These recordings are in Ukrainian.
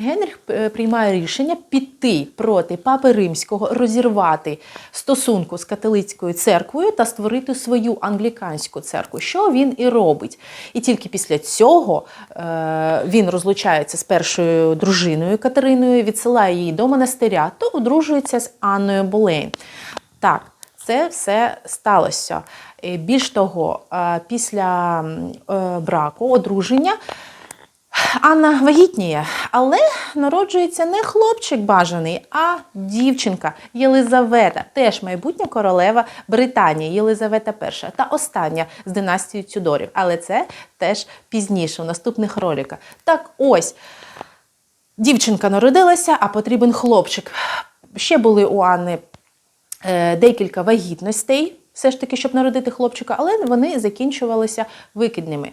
Генріх е, приймає рішення піти проти папи римського, розірвати стосунку з католицькою церквою та створити свою англіканську церкву, що він і робить. І тільки після цього е, він розлучається з першою дружиною Катериною, відсилає її до монастиря, то одружується з Анною Болейн. Так, це все сталося. Е, Більш того, після браку, одруження. Анна вагітніє, але народжується не хлопчик бажаний, а дівчинка Єлизавета, теж майбутня королева Британії, Єлизавета І та остання з династії Тюдорів. Але це теж пізніше, в наступних роликах. Так ось, дівчинка народилася, а потрібен хлопчик. Ще були у Анни е, декілька вагітностей, все ж таки, щоб народити хлопчика, але вони закінчувалися викидними.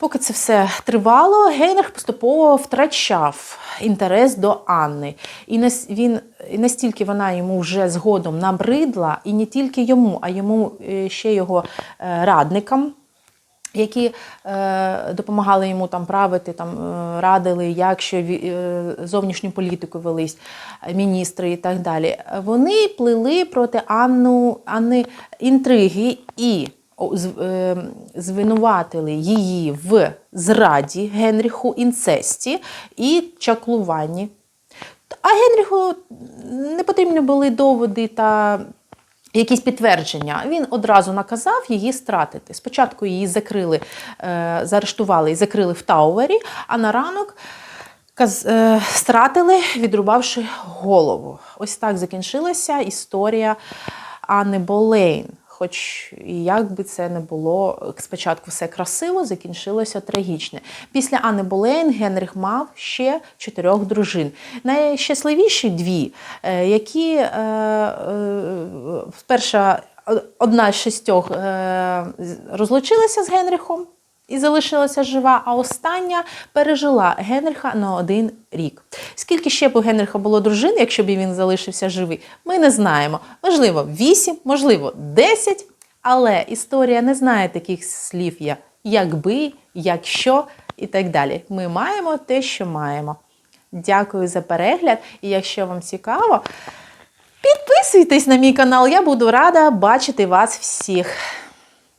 Поки це все тривало, Гейнрих поступово втрачав інтерес до Анни. І він і настільки вона йому вже згодом набридла, і не тільки йому, а йому е, ще його е, радникам, які е, допомагали йому там правити, там радили, як що зовнішню політику велись, міністри і так далі. Вони плели проти Анну, Анни інтриги і звинуватили її в зраді Генріху, інцесті і чаклуванні. А Генріху не потрібні були доводи та якісь підтвердження. Він одразу наказав її стратити. Спочатку її закрили, е, заарештували і закрили в Тауері, а на ранок е, стратили, відрубавши голову. Ось так закінчилася історія Анни Болейн. Хоч як би це не було, спочатку все красиво, закінчилося трагічне. Після Анни Болейн Генріх мав ще чотирьох дружин. Найщасливіші дві, е, які е, е, перша одна з шістьох розлучилася з Генріхом і залишилася жива, а остання пережила Генріха на один рік. Скільки ще б у Генріха було дружин, якщо б він залишився живий, ми не знаємо. Можливо, 8, можливо, 10, але історія не знає таких слів, як якби, якщо і так далі. Ми маємо те, що маємо. Дякую за перегляд. І якщо вам цікаво, підписуйтесь на мій канал, я буду рада бачити вас всіх.